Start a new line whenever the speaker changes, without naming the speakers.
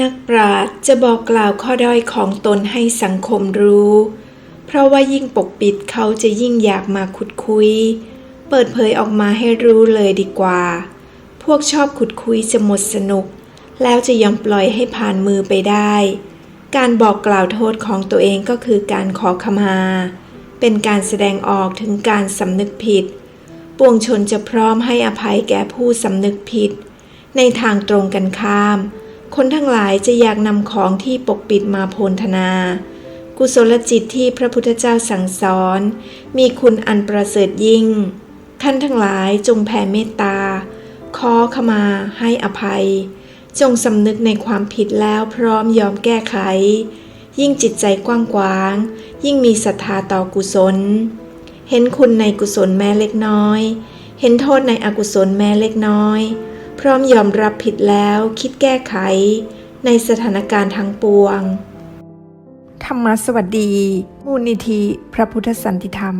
นักปราชญ์จะบอกกล่าวข้อด้อยของตนให้สังคมรู้ เพราะว่ายิ่งปกปิดเขาจะยิ่งอยากมาขุดคุย เปิดเผยออกมาให้รู้เลยดีกว่า พวกชอบขุดคุยจะหมดสนุก แล้วจะยอมปล่อยให้ผ่านมือไปได้ การบอกกล่าวโทษของตัวเองก็คือการขอขมา เป็นการแสดงออกถึงการสำนึกผิด ปวงชนจะพร้อมให้อภัยแก่ผู้สำนึกผิด ในทางตรงกันข้าม คนทั้งหลายจะอยากนำของที่ปกปิดมาโพลธนา กุศลจิตที่พระพุทธเจ้าสั่งสอน มีคุณอันประเสริฐยิ่งท่านทั้งหลายจงแผ่เมตตา ขอขมาให้อภัย จงสำนึกในความผิดแล้วพร้อมยอมแก้ไข ยิ่งจิตใจกว้างขวาง ยิ่งมีศรัทธาต่อกุศล เห็นคุณในกุศลแม้เล็กน้อย เห็นโทษในอกุศลแม้เล็กน้อย พร้อมยอมรับผิดแล้วคิดแก้ไขในสถานการณ์ทางปวง ธรรมสวัสดี มูลนิธิพระพุทธสันติธรรม